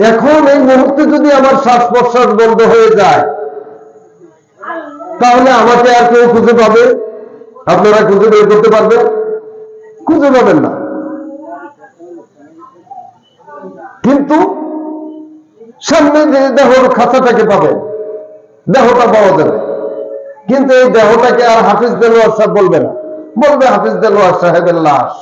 এখন এই মুহূর্তে যদি আমার শ্বাস প্রশ্বাস বন্ধ হয়ে যায়, তাহলে আমাকে আর কেউ খুঁজে পাবে? আপনারা খুঁজে বের করতে পারবেন? খুঁজে পাবেন না। কিন্তু সামনে যে দেহর খাঁচাটাকে পাবেন দেহটা পাওয়া যাবে। কিন্তু এই দেহটাকে আর হাফিজ দেলোয়ার সাহেব বলবে না। বলবে হাফিজ দেলোয়ার সাহেবের লাশ।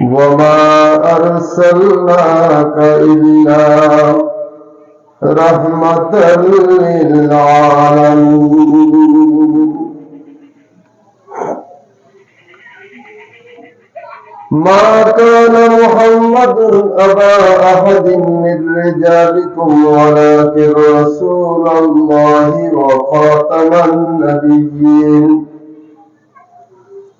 وما أرسلناك إلا رحمة للعالمين ما كان محمد أبا أحد من رجالكم ولكن رسول الله وخاتم النبيين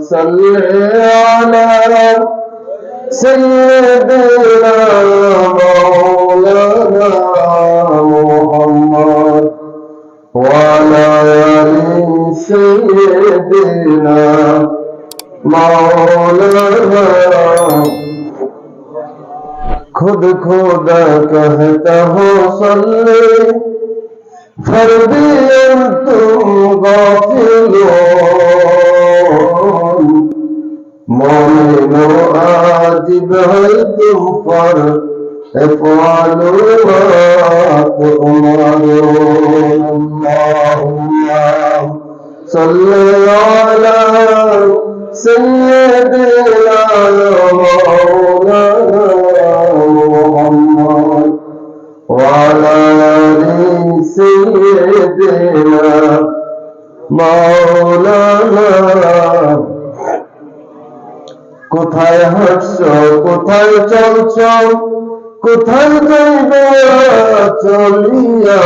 صل على سيدنا مولانا محمد وعلى آل سيدنا مولانا خود خدا کہتا ہوں صلی فر بھی تم غافل ہو মনে মুআদিব হইতে উপর افعلوا ما تؤمرون اللهم صل على سيدنا مولانا محمد وعلى ال سيدنا مولانا কোথায় হাঁটছ, কোথায় চলছ, কোথায় যাইবে চলিয়া?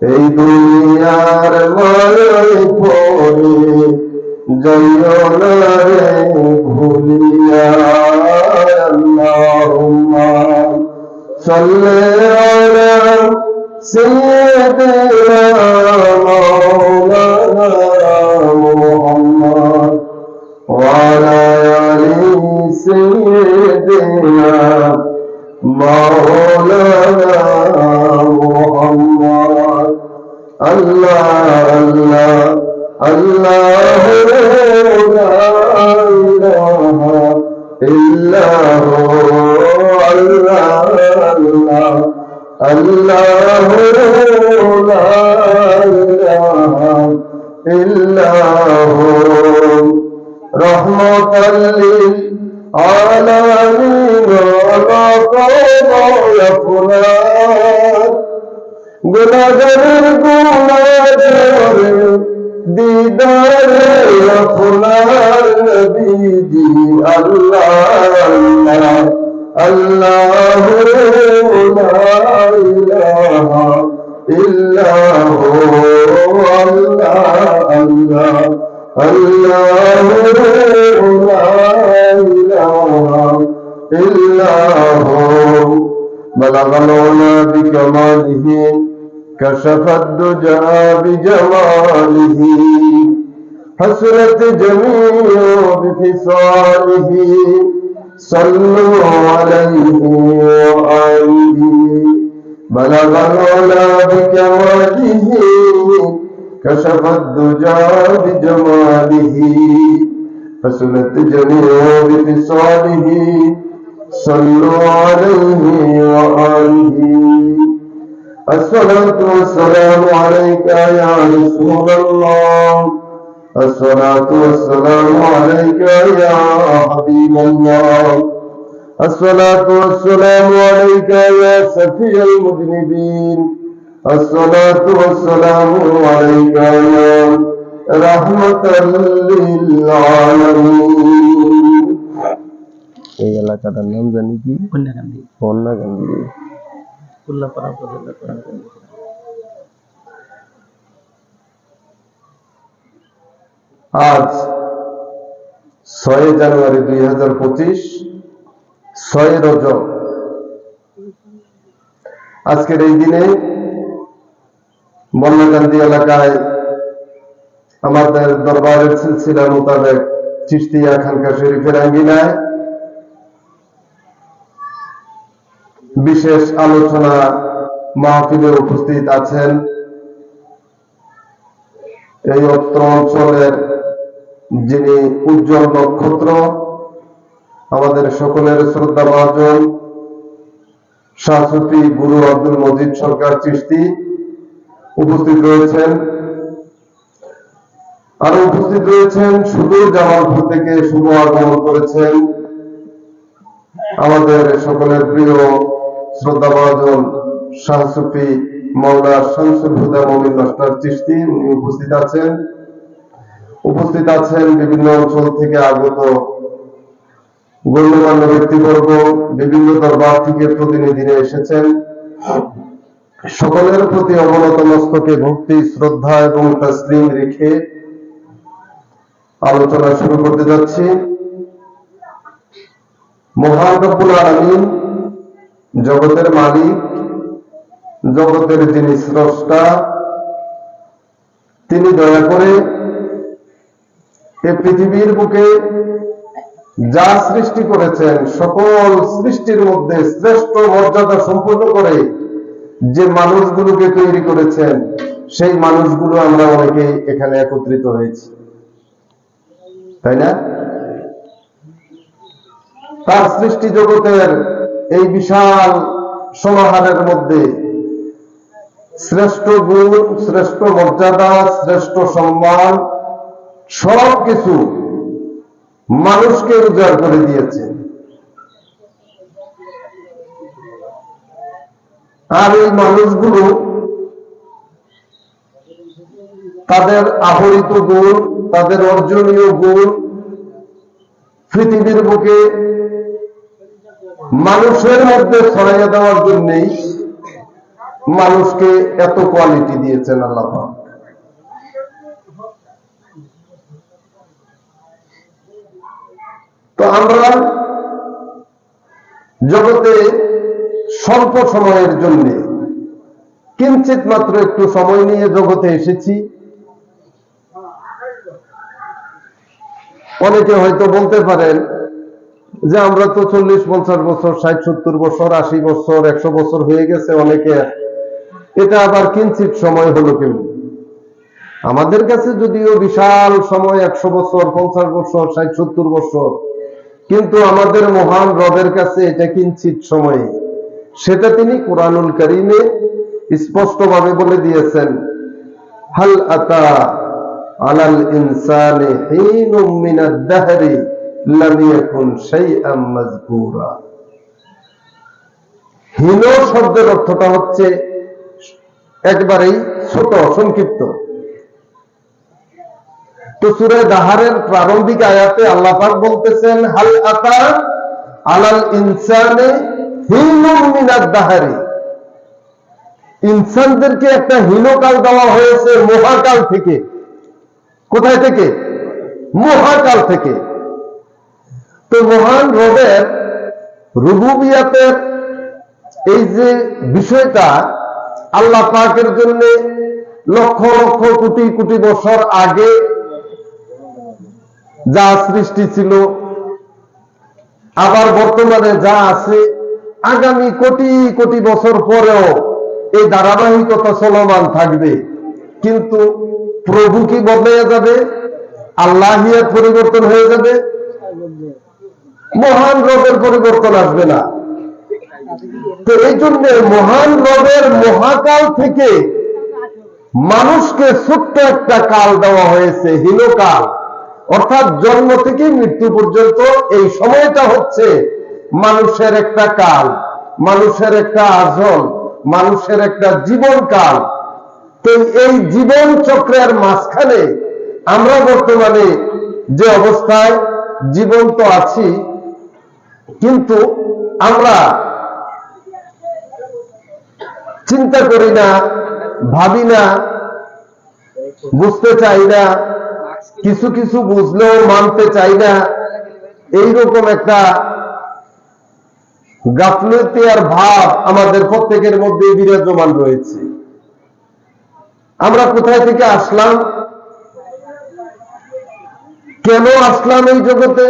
এই দুনিয়ার মায় পড়ে যাইও না রে ভুলিয়া। আল্লাহুম্মা সাল্লি আলা সাইয়্যিদিনা আল্লাহ আল্লাহ আল্লাহ রহমতাল্লিল আলামিন রহমতাল্লিল هو الله الله الله لا إله إلا هو رحمة للعالمين وما قوم يفنان গুনাগারের গুনাগারের দিদারে আপনার নবীজি আল্লাহ আল্লাহ আল্লাহ ইলাহা ইল্লাহু আল্লাহ আল্লাহ الله لا إله إلا هو بلغ العلا بكماله كشف الدجى بجماله حسنت جميع بفصاله صلوا عليه وآله. بلغ العلا بكماله كشف الدجى بجماله فسنت جميع بخصاله صلوا عليه وآله. الصلاة والسلام عليك يا رسول الله الصلاة والسلام عليك يا حبيب الله الصلاة والسلام عليك يا سفي المذنبين الصلاة والسلام عليك يا رحمة للعالمين এই এলাকাটার নাম জানি কি কন্যাকান্দি বন্যাকান্দি উল্লাপাড়া উপজেলা আজ ছয় জানুয়ারি দুই হাজার পঁচিশ, ছয় রজব। আজকের এই দিনে বন্যকান্দি এলাকায় আমাদের দরবারের সিলসিলা মোতাবেক চিস্তিয়া খানকা শরীফের আঙ্গিনায় বিশেষ আলোচনা মাহফিলে উপস্থিত আছেন এই অত্র অঞ্চলের যিনি উজ্জ্বল নক্ষত্র, আমাদের সকলের শ্রদ্ধা মহাজন শাহসুফি গুরু আব্দুল মজিদ সরকার চিস্তি উপস্থিত রয়েছেন। আরও উপস্থিত রয়েছেন সুদূর জামালপুর থেকে শুভ আগমন করেছেন। আমাদের সকলের প্রিয় শাহসুফি মৌলা শামসুল হুদা মমিন মাস্টার চিস্তি উনি উপস্থিত আছেন। উপস্থিত আছেন বিভিন্ন অঞ্চল থেকে আগত গণ্যমান্য ব্যক্তিবর্গ, বিভিন্ন দরবার থেকে প্রতিনিধিরা এসেছেন। সকলের প্রতি অবনত মস্তকে ভক্তি, শ্রদ্ধা এবং তসলিম রেখে আলোচনা শুরু করতে যাচ্ছি। মহান রব্বুল আলামিন জগতের মালিক, জগতের যিনি স্রষ্টা, তিনি দয়া করে এই পৃথিবীর বুকে যা সৃষ্টি করেছেন, সকল সৃষ্টির মধ্যে শ্রেষ্ঠ মর্যাদা সম্পূর্ণ করে যে মানুষগুলোকে তৈরি করেছেন, সেই মানুষগুলো আমরা অনেকে এখানে একত্রিত হয়েছি। তাই না? তার সৃষ্টি জগতের এই বিশাল সমাহারের মধ্যে শ্রেষ্ঠ গুণ, শ্রেষ্ঠ মর্যাদা, শ্রেষ্ঠ সম্মান সব কিছু মানুষকে উজাড় করে দিয়েছে। আর এই মানুষগুলো তাদের আহরিত গুণ, তাদের অর্জনীয় গুণ পৃথিবীর বুকে মানুষের মধ্যে ছড়াইয়া দেওয়ার জন্যই মানুষকে এত কোয়ালিটি দিয়েছেন আল্লাহ তো আমরা জগতে স্বল্প সময়ের জন্য কিঞ্চিত মাত্র একটু সময় নিয়ে জগতে এসেছি। অনেকে হয়তো বলতে পারেন যে আমরা তো চল্লিশ পঞ্চাশ বছর, ষাট, সত্তর বছর, আশি বছর, একশো বছর হয়ে গেছে অনেকে। এটা আবার কিঞ্চিত সময় হলো কেউ আমাদের কাছে যদিও বিশাল সময়, একশো বছর, পঞ্চাশ বছর, ষাট, সত্তর বছর, কিন্তু আমাদের মহান রবের কাছে এটা কিঞ্চিত সময়। সেটা তিনি কোরআনুল করিমে স্পষ্টভাবে বলে দিয়েছেন, হাল আতা আলাল ইনসানে হিনুম মিনাদ দাহরি হীন শব্দের অর্থটা হচ্ছে একবারেই ছোট, সংক্ষিপ্ত। তো সুরে দাহারের প্রারম্ভিক আয়াতে আল্লাহ পাক বলতেছেন, হাল আতা আলাল ইনসানে হিনুম মিনাদ দাহারি। ইনসানদেরকে একটা হীনকাল দেওয়া হয়েছে মহাকাল থেকে। কোথায় থেকে? মহাকাল থেকে। তো মহান রবের রুবুবিয়াতের এই যে বিষয়টা আল্লাহ পাকের জন্য লক্ষ লক্ষ কোটি কোটি বছর আগে যা সৃষ্টি ছিল, আবার বর্তমানে যা আছে, আগামী কোটি কোটি বছর পরেও এই ধারাবাহিকতা চলমান থাকবে। কিন্তু প্রভু কি বদলে যাবে? আল্লাহিয়ার পরিবর্তন হয়ে যাবে? মহান রবের পরিবর্তন আসবে না। তো এই জন্য মহান রবের মহাকাল থেকে মানুষকে ছোট্ট একটা কাল দেওয়া হয়েছে, হীনকাল। অর্থাৎ জন্ম থেকে মৃত্যু পর্যন্ত এই সময়টা হচ্ছে মানুষের একটা কাল, মানুষের একটা আজল মানুষের একটা জীবন কাল। তো এই জীবন চক্রের মাঝখানে আমরা বর্তমানে যে অবস্থায় জীবন্ত আছি কিন্তু আমরা চিন্তা করি না, ভাবি না, বুঝতে চাই না, কিছু কিছু বুঝলেও মানতে চাই না। এইরকম একটা গাফলতি আর ভাব আমাদের প্রত্যেকের মধ্যে বিরাজমান রয়েছে। আমরা কোথায় থেকে আসলাম? কেন আসলাম এই জগতে?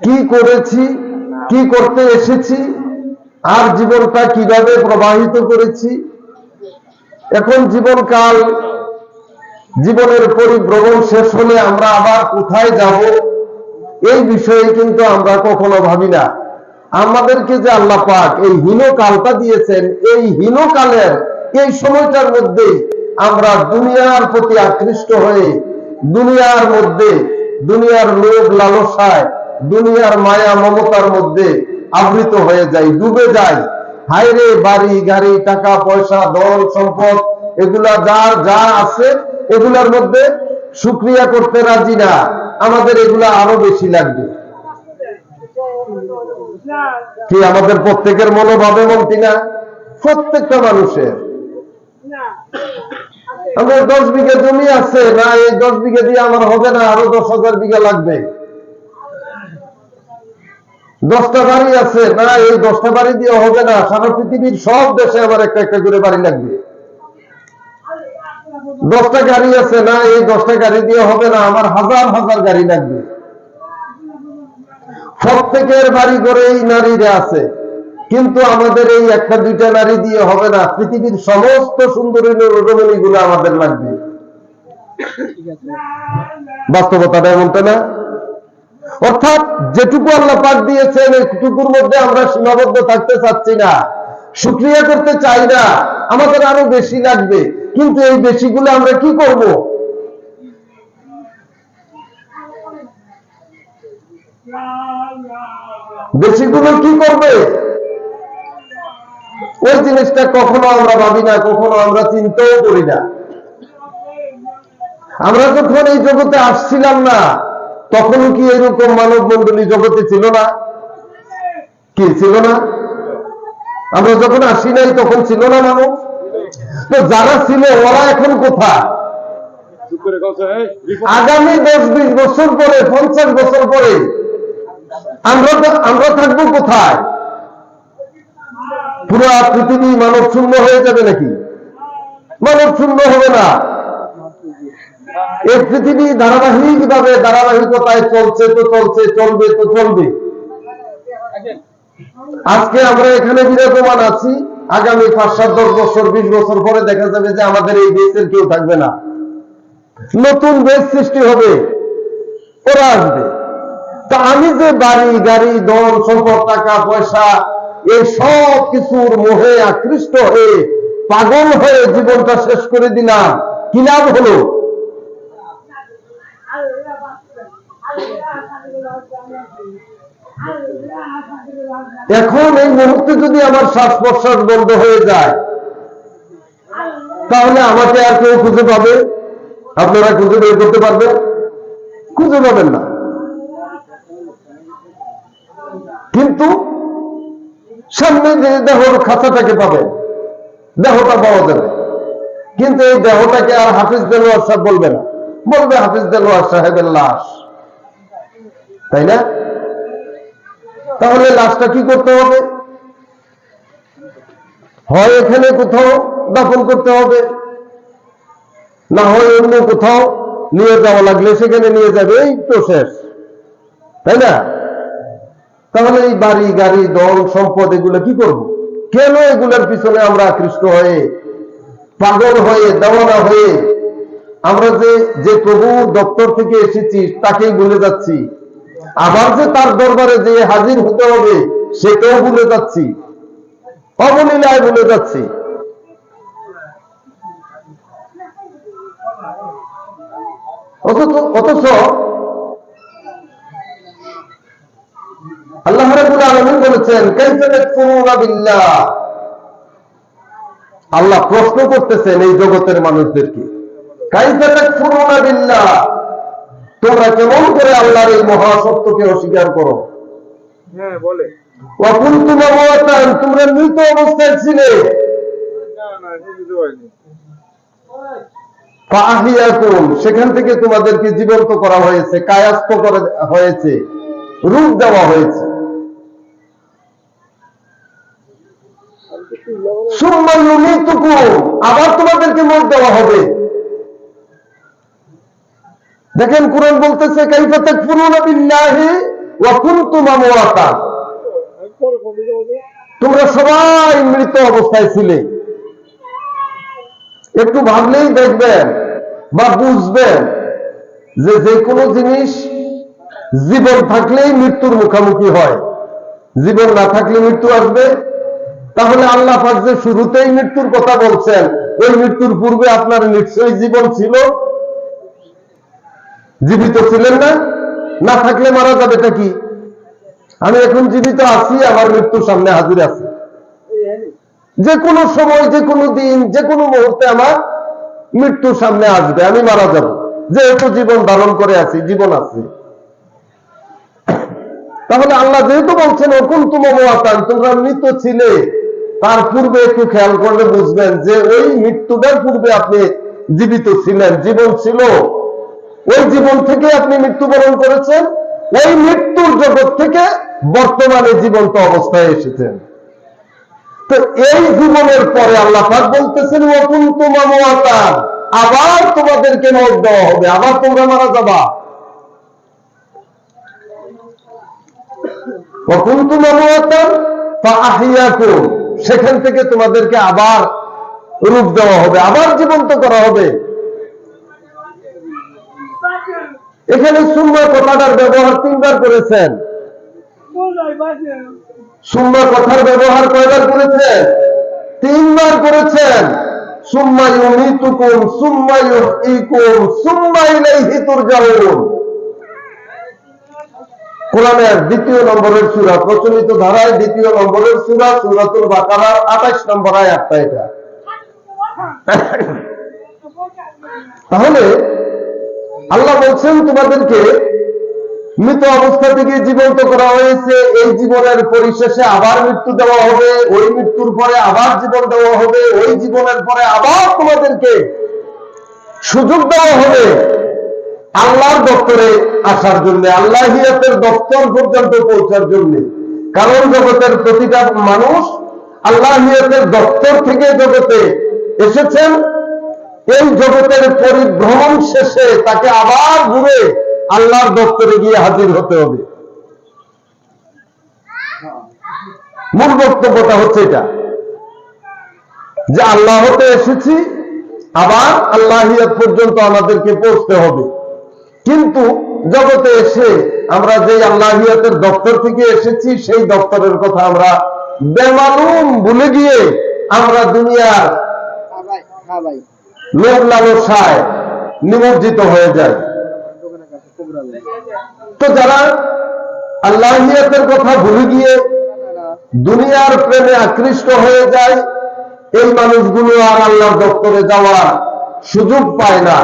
কি করেছি, কি করতে এসেছি, আর জীবনটা কীভাবে প্রবাহিত করেছি। এখন জীবনকাল, জীবনের পরিভ্রমণ শেষ হলে আমরা আবার কোথায় যাব, এই বিষয়ে কিন্তু আমরা কখনো ভাবি না। আমাদেরকে যে আল্লাহ পাক এই হীন কালটা দিয়েছেন, এই হীনকালের, এই সময়টার মধ্যে আমরা দুনিয়ার প্রতি আকৃষ্ট হয়ে, দুনিয়ার মধ্যে, দুনিয়ার লোভ লালসায় দুনিয়ার মায়া মমতার মধ্যে আবৃত হয়ে যাই ডুবে যাই হাইরে বাড়ি, গাড়ি, টাকা, পয়সা, ধন, সম্পদ, এগুলা যার যা আছে, এগুলার মধ্যে সুক্রিয়া করতে রাজি না। আমাদের এগুলা আরও বেশি লাগবে। কি আমাদের প্রত্যেকের মনোভাব এবং কিনা? প্রত্যেকটা মানুষের। আমার দশ বিঘা জমি আছে, না, এই দশ বিঘা দিয়ে আমার হবে না, আরও দশ হাজার বিঘা লাগবে। দশটা বাড়ি আছে, না, এই দশটা বাড়ি দিয়ে হবে না। সারা পৃথিবীর সব দেশে আমার একটা একটা করে বাড়ি লাগবে। দশটা গাড়ি আছে, না, এই দশটা গাড়ি দিয়ে হবে না, আমার হাজার হাজার গাড়ি লাগবে। প্রত্যেকের বাড়ি করে এই নারীরা আছে, কিন্তু আমাদের এই একটা, দুইটা নারী দিয়ে হবে না। পৃথিবীর সমস্ত সুন্দরী রমণী গুলো আমাদের লাগবে। বাস্তবতাটা এমনটা না? অর্থাৎ যেটুকু আল্লাহ পাক দিয়েছেন এইটুকুর মধ্যে আমরা সীমাবদ্ধ থাকতে চাচ্ছি না। সুক্রিয়া করতে চাই না, আমাদের আরও বেশি লাগবে। কিন্তু এই বেশিগুলো আমরা কি করব? বেশিগুলো কি করবে? ওই জিনিসটা কখনো আমরা ভাবি না, কখনো আমরা চিন্তাও করি না। আমরা যখন এই জগতে আসছিলাম না তখনও কি এরকম মানব মন্ডলী জগতে ছিল না? কি ছিল না? আমরা যখন আসি নাই, তখন ছিল না মানুষ তো যারা ছিল, ওরা এখন কোথায়? আগামী দশ বিশ বছর পরে, পঞ্চাশ বছর পরে, আমরা তো- আমরা থাকব কোথায়? পুরো পৃথিবী মানব শূন্য হয়ে যাবে নাকি? মানব শূন্য হবে না। এই পৃথিবী ধারাবাহিক ভাবে ধারাবাহিকতায় চলছে তো চলছে, চলবে তো চলবে। আজকে আমরা এখানে বিরাজমান আছি। আগামী পাঁচ সাত দশ বছর, বিশ বছর পরে দেখা যাবে যে আমাদের এই দেশের কেউ থাকবে না। নতুন দেশ সৃষ্টি হবে, ওরা আসবে। তা আমি যে বাড়ি, গাড়ি, ধন, সম্পদ, টাকা, পয়সা, এই সব কিছুর মোহে আকৃষ্ট হয়ে পাগল হয়ে জীবনটা শেষ করে দিলাম। কি লাভ হলো? এখন এই মুহূর্তে যদি আমার শ্বাস প্রশ্বাস বন্ধ হয়ে যায়, তাহলে আমাকে আর কেউ খুঁজে পাবে? আপনারা খুঁজে বের করতে পারবেন? খুঁজে পাবেন না। কিন্তু সামনে যে দেহর খাঁচাটাকে পাবেন দেহটা পাওয়া যাবে। কিন্তু এই দেহটাকে আর হাফিজ দেলোয়ার সাহেব বলবে না। বলবে হাফিজ দেলোয়ার সাহেবের লাশ। তাই না? তাহলে লাশটা কি করতে হবে? হয় এখানে কোথাও দাফন করতে হবে, না হয় অন্য কোথাও নিয়ে যাওয়া লাগলে সেখানে নিয়ে যাবে, এই শেষ। তাই না? তাহলে এই বাড়ি, গাড়ি, দল, সম্পদ, এগুলো কি করব? কেন এগুলোর পিছনে আমরা আকৃষ্ট হয়ে, পাগল হয়ে দেওয়ানা হয়ে আমরা যে যে প্রভু দপ্তর থেকে এসেছি, তাকেই ভুলে যাচ্ছি। আবার যে তার দরবারে যে হাজির হতে হবে, সেটাও ভুলে যাচ্ছি। অবলীলায় ভুলে যাচ্ছি। অথচ আল্লাহ রাব্বুল আলামিন বলেছেন আল্লাহ প্রশ্ন করতেছেন এই জগতের মানুষদেরকে, কাইফা তাকফুরুনা বিল্লাহ তোমরা কেমন করে আল্লাহর এই মহাসত্যকে অস্বীকার করো? হ্যাঁ বলে। ওয়া কুনতুম তোমরা মৃত অবস্থায় ছিলে। সেখান থেকে তোমাদেরকে জীবন্ত করা হয়েছে কায়াস্ত করা হয়েছে রূপ দেওয়া হয়েছে। আবার তোমাদেরকে মত দেওয়া হবে। দেখেন কোরআন বলতেছে তোমরা সবাই মৃত অবস্থায় ছিলে। একটু ভাবলেই দেখবেন বা বুঝবেন যে যে কোনো জিনিস জীবন থাকলেই মৃত্যুর মুখামুখি হয়। জীবন না থাকলে মৃত্যু আসবে। তাহলে আল্লাহ যে শুরুতেই মৃত্যুর কথা বলছেন, ওই মৃত্যুর পূর্বে আপনার নিশ্চয়ই জীবন ছিল। জীবিত ছিলেন না? না থাকলে মারা যাবেটা কি? আমি এখন জীবিত আছি, আমার মৃত্যুর সামনে হাজির আছি। যে কোনো সময়, যে কোনো দিন, যে কোনো মুহূর্তে আমার মৃত্যুর সামনে আসবে, আমি মারা যাব। যেহেতু জীবন ধারণ করে আছি, জীবন আছে। তাহলে আল্লাহ যেহেতু বলছেন অকুন তুমাতান তোমরা মৃত ছিলে। তার পূর্বে একটু খেয়াল করলে বুঝবেন যে ওই মৃত্যুটার পূর্বে আপনি জীবিত ছিলেন, জীবন ছিল। ওই জীবন থেকে আপনি মৃত্যুবরণ করেছেন, ওই মৃত্যুর জগৎ থেকে বর্তমানে জীবন্ত অবস্থায় এসেছেন। তো এই জীবনের পরে আল্লাহ বলতেছেন নতুন তোমার মাতার আবার তোমাদেরকে মত দেওয়া হবে, আবার তোমরা মারা যাবা। অকুল তোমা মোয়াতার সেখান থেকে তোমাদেরকে আবার রূপ দেওয়া হবে, আবার জীবন্ত করা হবে। এখানে সুম্মা কথাটার ব্যবহার তিনবার করেছেন। সুম্মা কথার ব্যবহার কয়বার করেছেন? তিনবার করেছেন। দ্বিতীয় নম্বরের সূরা, প্রচলিত ধারায় দ্বিতীয় নম্বরের সূরা, সূরাতুল বাকারার 28 নম্বর আয়াতটা এটা। তাহলে আল্লাহ বলছেন, তোমাদেরকে মৃত অবস্থা থেকে জীবন্ত করা হয়েছে। এই জীবনের পরিশেষে আবার মৃত্যু দেওয়া হবে, ওই মৃত্যুর পরে আবার জীবন দেওয়া হবে, ওই জীবনের পরে আবার তোমাদেরকে সুযোগ দেওয়া হবে। আল্লাহর দপ্তরে আসার জন্য আল্লাহিয়াতের দপ্তর পর্যন্ত পৌঁছার জন্য। কারণ জগতের প্রতিটা মানুষ আল্লাহিয়াতের দপ্তর থেকে জগতে এসেছেন। এই জগতের পরিভ্রমণ শেষে তাকে আবার ঘুরে আল্লাহর দপ্তরে গিয়ে হাজির হতে হবে। মূল বক্তব্যটা হচ্ছে এটা, যে আল্লাহ হতে এসেছি, আবার আল্লাহিয়াত পর্যন্ত আমাদেরকে পৌঁছতে হবে। কিন্তু জগতে এসে আমরা যে আল্লাহিয়াতের দপ্তর থেকে এসেছি, সেই দপ্তরের কথা আমরা বেমালুম ভুলে গিয়ে আমরা দুনিয়ার লোভ লালসায় নিমজ্জিত হয়ে যায়। তো যারা আল্লাহিয়াতের কথা ভুলে গিয়ে দুনিয়ার প্রেমে আকৃষ্ট হয়ে যায়, এই মানুষগুলো আর আল্লাহর দপ্তরে যাওয়ার সুযোগ পায় না।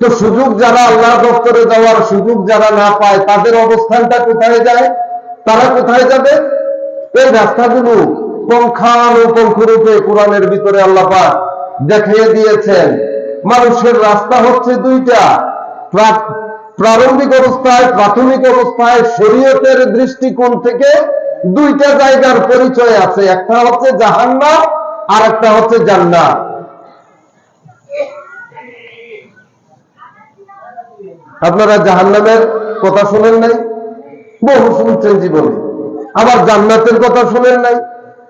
তো সুযোগ যারা আল্লাহ দপ্তরে যাওয়ার সুযোগ যারা না পায়, তাদের অবস্থানটা কোথায় যায়? তারা কোথায় যাবে? এই রাস্তাগুলো পঙ্খানুপঙ্খরূপে কোরআনের ভিতরে আল্লাহ পাক দেখিয়ে দিয়েছেন। মানুষের রাস্তা হচ্ছে দুইটা। প্রা- প্রারম্ভিক অবস্থায়, প্রাথমিক অবস্থায় শরীয়তের দৃষ্টিকোণ থেকে দুইটা জায়গার পরিচয় আছে। একটা হচ্ছে জাহান্নাম আর একটা হচ্ছে জান্নাত। আপনারা জাহান্নামের কথা শুনেন নাই? বহু শুনছেন জীবনে। আবার জান্নাতের কথা শুনেন নাই?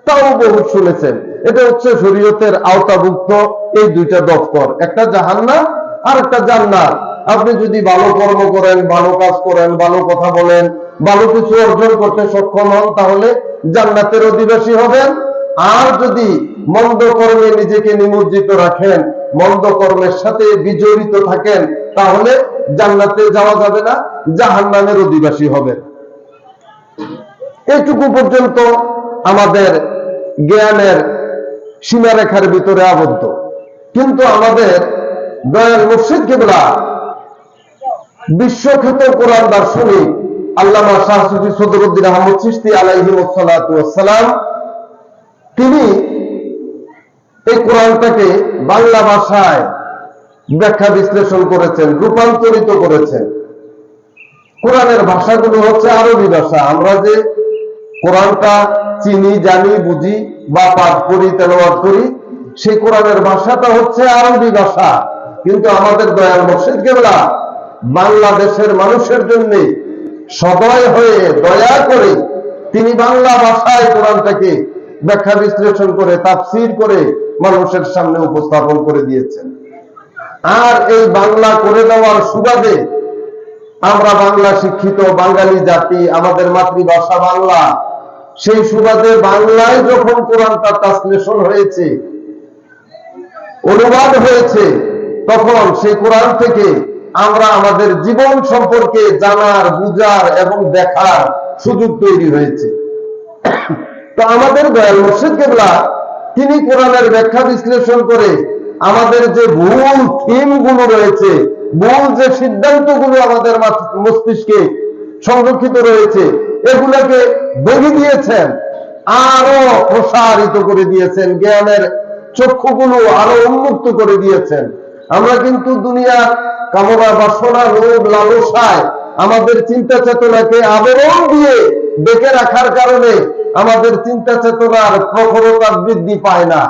তাও বহু শুনেছেন। এটা হচ্ছে শরীয়তের আওতাভুক্ত এই দুইটা দপ্তর একটা জাহান্নাম আর একটা জান্নাত। আপনি যদি ভালো কর্ম করেন, ভালো কাজ করেন, ভালো কথা বলেন, ভালো কিছু অর্জন করতে সক্ষম হন, তাহলে জান্নাতের অধিবাসী হবেন। আর যদি মন্দ কর্মে নিজেকে নিমজ্জিত রাখেন, মন্দ কর্মের সাথে বিজড়িত থাকেন, তাহলে জান্নাতে যাওয়া যাবে না, জাহান্নামের অধিবাসী হবেন। এইটুকু পর্যন্ত আমাদের জ্ঞানের সীমারেখার ভিতরে আবদ্ধ। কিন্তু আমাদের দয়াল মুর্শিদ কেবলা, বিশ্বখ্যাত কোরআন দার্শনিক আল্লামা শাহ সুফি সদরুদ্দিন আহমদ চিস্তি আলাইহি সালাম তিনি এই কোরআনটাকে বাংলা ভাষায় ব্যাখ্যা বিশ্লেষণ করেছেন, রূপান্তরিত করেছেন। কোরআনের ভাষাগুলো হচ্ছে আরবি ভাষা। আমরা যে কোরআনটা চিনি, জানি, বুঝি বা পাঠ করি, তেলাওয়াত করি, সেই কোরআনের ভাষাটা হচ্ছে আরবি ভাষা। কিন্তু আমাদের দয়াল মসজিদ কেবলা, বাংলাদেশের মানুষের জন্য সদয় হয়ে দয়া করে তিনি বাংলা ভাষায় কোরআনটাকে ব্যাখ্যা বিশ্লেষণ করে, তাফসির করে মানুষের সামনে উপস্থাপন করে দিয়েছেন। আর এই বাংলা করে দেওয়ার সুবাদে আমরা বাংলা শিক্ষিত বাঙালি জাতি, আমাদের মাতৃভাষা বাংলা সেই সুবাদে বাংলায় যখন কোরআনটা ট্রান্সলেশন হয়েছে, অনুবাদ হয়েছে, তখন সেই কোরআন থেকে আমরা আমাদের জীবন সম্পর্কে জানার, বুঝার এবং দেখার সুযোগ তৈরি হয়েছে। তো আমাদের দয়াল মুর্শিদ কেবলা, তিনি কোরআনের ব্যাখ্যা বিশ্লেষণ করে আমাদের যে ভুল থিমগুলো রয়েছে, ভুল যে সিদ্ধান্তগুলো আমাদের মস্তিষ্কে সংরক্ষিত রয়েছে। এগুলোকে ভেঙে দিয়েছেন, আরও প্রসারিত করে দিয়েছেন, জ্ঞানের চক্ষুগুলো আরও উন্মুক্ত করে দিয়েছেন। আমরা কিন্তু দুনিয়ার কামনা বাসনা লোভ লালসায় আমাদের চিন্তা চেতনাকে আবরণ দিয়ে ডেকে রাখার কারণে আমাদের চিন্তা চেতনার প্রখরতা বৃদ্ধি পায় না।